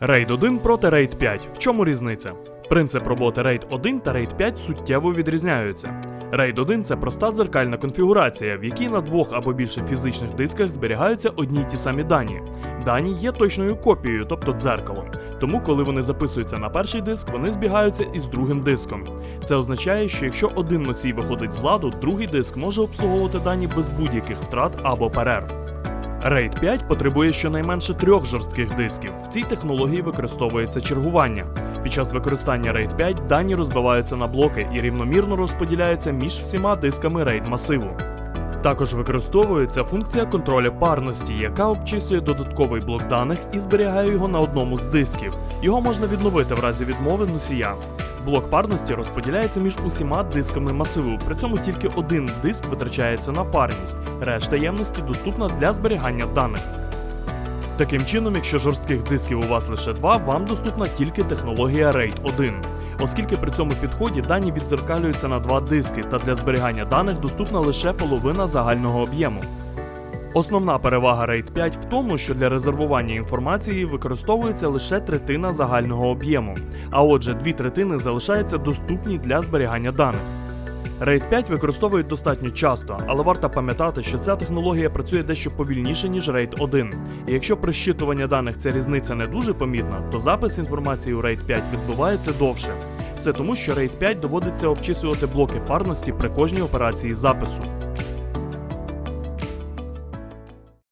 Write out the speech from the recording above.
RAID 1 проти RAID 5. В чому різниця? Принцип роботи RAID 1 та RAID 5 суттєво відрізняються. RAID 1 це проста дзеркальна конфігурація, в якій на двох або більше фізичних дисках зберігаються одні й ті самі дані. Дані є точною копією, тобто дзеркалом. Тому, коли вони записуються на перший диск, вони збігаються із другим диском. Це означає, що якщо один носій виходить з ладу, другий диск може обслуговувати дані без будь-яких втрат або перерв. RAID 5 потребує щонайменше трьох жорстких дисків. В цій технології використовується чергування. Під час використання RAID 5 дані розбиваються на блоки і рівномірно розподіляються між всіма дисками RAID масиву. Також використовується функція контролю парності, яка обчислює додатковий блок даних і зберігає його на одному з дисків. Його можна відновити в разі відмови носія. Блок парності розподіляється між усіма дисками масиву, при цьому тільки один диск витрачається на парність, решта ємності доступна для зберігання даних. Таким чином, якщо жорстких дисків у вас лише два, вам доступна тільки технологія RAID 1. Оскільки при цьому підході дані відзеркалюються на два диски, та для зберігання даних доступна лише половина загального об'єму. Основна перевага RAID 5 в тому, що для резервування інформації використовується лише третина загального об'єму, а отже, дві третини залишаються доступні для зберігання даних. RAID 5 використовують достатньо часто, але варто пам'ятати, що ця технологія працює дещо повільніше, ніж RAID 1. І якщо при щитуванні даних ця різниця не дуже помітна, то запис інформації у RAID 5 відбувається довше. Все тому, що RAID 5 доводиться обчислювати блоки парності при кожній операції запису.